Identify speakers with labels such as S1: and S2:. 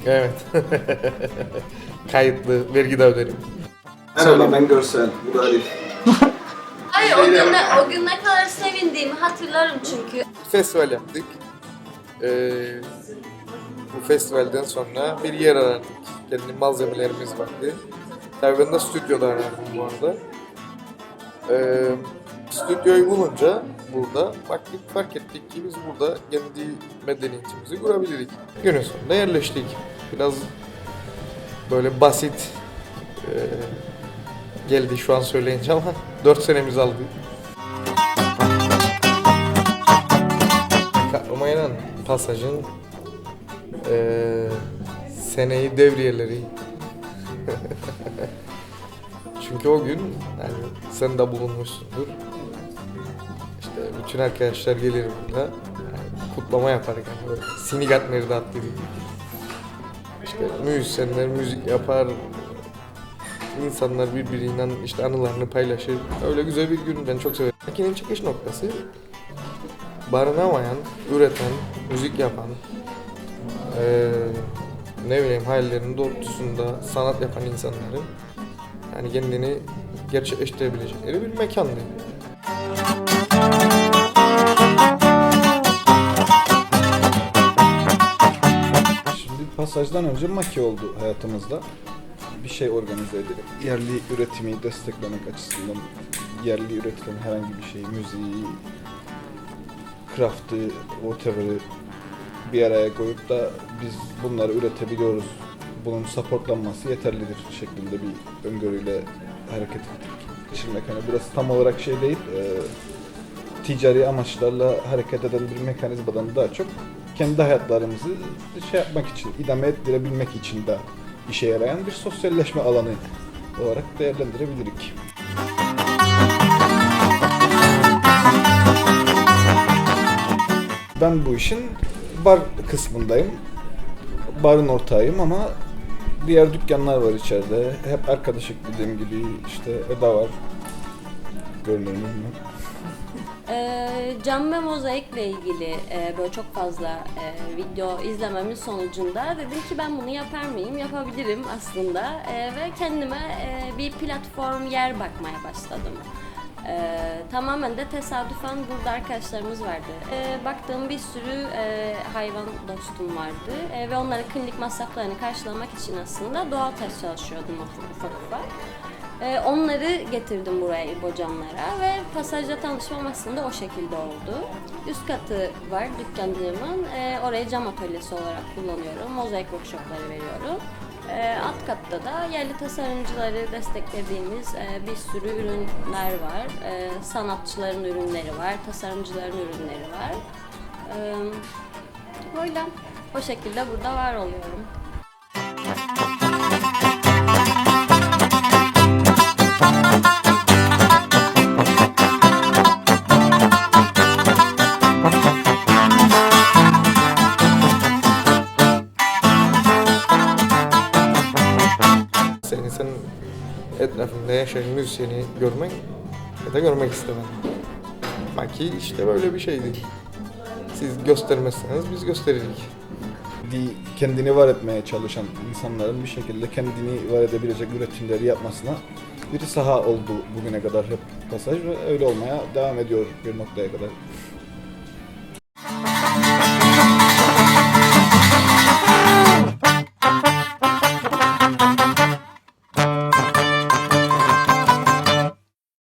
S1: Kayıtlı, vergi de öderim.
S2: Merhaba ben Görsel. Bu da Arif.
S3: Hayır o gün, o gün ne kadar sevindiğimi hatırlarım çünkü.
S1: Festival yaptık. Ee, bu festivalden sonra bir yer aradık. Kendi malzemelerimiz vardı. Tabii ben de stüdyoda arardım bu arada. Ee, stüdyoyu bulunca burada baktık fark ettik ki biz burada kendi medeniyetimizi kurabilirik. Günün sonunda yerleştik. Biraz böyle basit e, geldi şu an söyleyince ama 4 senemiz aldı. Kahramanmaraş pasajın eee seneyi devriyeleri. Çünkü o gün yani sen de bulunmuşsundur. Bütün arkadaşlar gelir burada. Yani kutlama yaparken böyle sinik atmayı da attırır. İşte müzisyenler müzik yapar. İnsanlar birbiriyle işte anılarını paylaşır. Öyle güzel bir gün ben çok severim. Makinin çıkış noktası barınamayan, üreten, müzik yapan, eee, ne bileyim hayallerinin doğrultusunda sanat yapan insanların yani kendini gerçekleştirebilecekleri bir mekandı.
S2: Şimdi pasajdan önce Maki oldu hayatımızda. Bir şey organize edelim. Yerli üretimi desteklemek açısından yerli üretilen herhangi bir şey, müziği, craft'ı, whatever'ı bir araya koyup da biz bunları üretebiliyoruz. Bunun supportlanması yeterlidir şeklinde bir öngörüyle hareket ettik. Geçirmek hani burası tam olarak şey değil, e, ticari amaçlarla hareket eden bir mekanizmadan daha çok kendi hayatlarımızı şey yapmak için, idame ettirebilmek için de işe yarayan bir sosyalleşme alanı olarak değerlendirebilirik. Ben bu işin bar kısmındayım. Barın ortağıyım ama diğer dükkanlar var içeride. Hep arkadaşık dediğim gibi işte Eda var. Görünüyor mu
S3: Ee, cam ve mozaikle ilgili e, böyle çok fazla e, video izlememin sonucunda dedim ki ben bunu yapar mıyım? Yapabilirim aslında E, ve kendime e, bir platform yer bakmaya başladım. E, tamamen de tesadüfen burada arkadaşlarımız vardı. E, baktığım bir sürü e, hayvan dostum vardı E, ve onların klinik masraflarını karşılamak için aslında doğal taş çalışıyordum ufak ufak. Ee, onları getirdim buraya İbocanlara ve pasajda tanışmam aslında o şekilde oldu. Üst katı var dükkanımın. Ee, orayı cam atölyesi olarak kullanıyorum. Mozaik workshopları veriyorum. Ee, alt katta da yerli tasarımcıları desteklediğimiz e, bir sürü ürünler var. Ee, sanatçıların ürünleri var, tasarımcıların ürünleri var. Ee, öyle. O şekilde burada var oluyorum.
S1: Senin etrafında yaşayan müzisyeni görmek ya da görmek istemem. Maki işte böyle bir şeydi. Siz göstermezseniz biz gösteririk.
S2: di- kendini var etmeye çalışan insanların bir şekilde kendini var edebilecek üretimleri yapmasına bir saha oldu bugüne kadar hep pasaj ve öyle olmaya devam ediyor bir noktaya kadar.